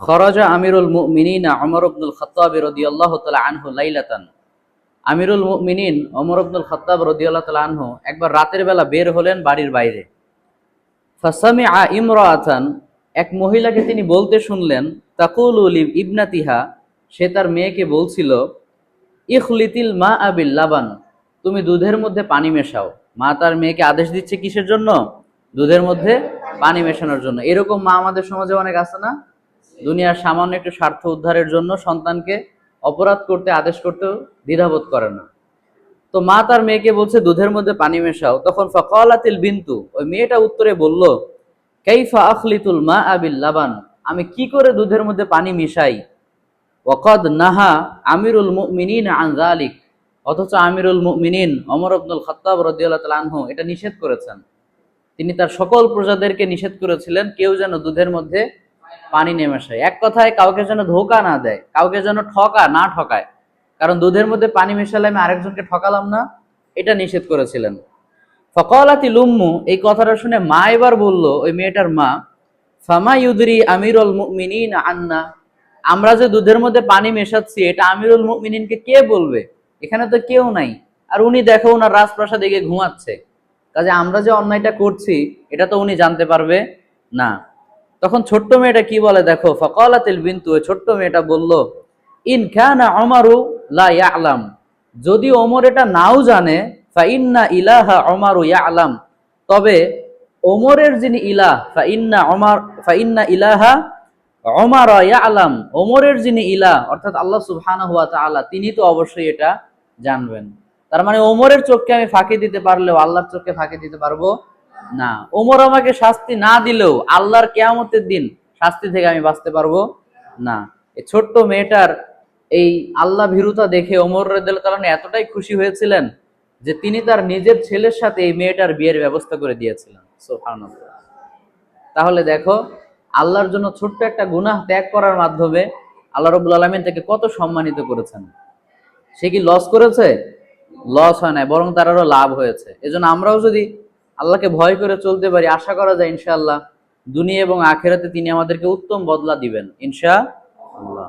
খরাজা আমিরুল মুমিনিন অমর আব্দুল খত্তাব রদিয়াল্লাহ তালা আনহু লাইলাতান। আমিরুল মুমিনিন অমর আব্দুল খত্তাব রদিয়াল্লাহ তালা আনহু একবার রাতের বেলা বের হলেন বাড়ির বাইরে। ফাসামি আ ইমরাতান, এক মহিলাকে তিনি বলতে শুনলেন, তাকুল উলিম ইবনাতিহা সে তার মেয়েকে বলছিল, ইখলিতিল মা আবিল লাবান তুমি দুধের মধ্যে পানি মেশাও। মা তার মেয়েকে আদেশ দিচ্ছে কিসের জন্য? দুধের মধ্যে পানি মেশানোর জন্য। এরকম মা আমাদের সমাজে অনেক আছে না? দুনিয়ার সামান্য একটু স্বার্থ উদ্ধারের জন্য সন্তানকে অপরাধ করতে, আদেশ করতেও দ্বিধাবোধ করে না। তো মা তার মেয়েকে বলছে, দুধের মধ্যে পানি মেশাও। তখন ফকালাতিল বিন্তু, ওই মেয়েটা উত্তরে বলল, কাইফা আখলিতুল মা আবিল লাবান? আমি কি করে দুধের মধ্যে পানি মিশাই? ওকদ নাহা আমিরুল মুমিনিন আন যালিক। অথচ আমিরুল মুমিনিন অমর আব্দুল খত্তাব রাদিয়াল্লাহু তাআলা আনহু এটা নিষেধ করেছেন। তিনি তার সকল প্রজাদেরকে নিষেধ করেছিলেন, কেউ যেন দুধের মধ্যে পানি নেমে আসে। এক কথায় কাউকে যেন ধোকা না দেয়, কাউকে যেন ঠকা না ঠকায়। কারণ দুধের মধ্যে পানি মেশালে আমি আরেকজনকে ঠকালাম না, এটা নিষেধ করেছিলেন। ফকালাতি লুম্মু এই কথাটা শুনে মা এবার বলল, ওই মেয়েটার মা, ফামা ইউদরি আমিরুল মুমিনিন আন্না, আমরা যে দুধের মধ্যে পানি মেশাচ্ছি, এটা আমিরুল মুমিনিনকে কে বলবে? এখানে তো কেউ নাই। আর উনি দেখো ওনার রাজপ্রাসাদ গিয়ে ঘুমাচ্ছে। কাজে আমরা যে অন্যায়টা করছি, এটা তো উনি জানতে পারবে না। তখন ছোট্ট মেয়েটা কি বলে, দেখো, ফকালাতিল বিন্তু ছোট্ট মেয়েটা বলল, ইন খানা অমারু লা ইয়ালাম যদি ওমর এটা নাও জানে ফা ইন্না ইলাহা অমারু ইয়ালাম। তবে ওমরের যিনি ইলাহ ফা ইন্না অমার ফা ইন্না ইলাহা অমার ইয়ালাম, ওমরের যিনি ইলাহ, অর্থাৎ আল্লাহ সুবহানাহু ওয়া তাআলা, তিনি তো অবশ্যই এটা জানবেন। তার মানে ওমরের চোখকে আমি ফাঁকি দিতে পারলেও আল্লাহর চোখকে ফাঁকি দিতে পারব না, ওমর আমাকে শাস্তি না দিলেও আল্লাহর কেয়ামতের দিন শাস্তি থেকে আমি বাঁচতে পারব না। এই ছোট্ট মেয়েটার এই আল্লাহ ভীরুতা দেখে ওমর রাদিয়াল্লাহু এতটাই খুশি হয়েছিলেন যে তিনি তার নিজের ছেলের সাথে এই মেয়েটার বিয়ের ব্যবস্থা করে দিয়েছিলেন। সুবহানাল্লাহ। তাহলে দেখো, আল্লাহর জন্য ছোট্ট একটা গুনাহ ত্যাগ করার মাধ্যমে আল্লাহ রবুল আলমিন তাকে কত সম্মানিত করেছেন। সে কি লস করেছে? লস হয় নাই, বরং তার আরও লাভ হয়েছে। এজন্য আমরাও যদি আল্লাহকে ভয় করে চলতে পারি, আশা করা যায় ইনশাআল্লাহ। দুনিয়া এবং আখেরাতে তিনি আমাদেরকে উত্তম বদলা দিবেন ইনশা আল্লাহ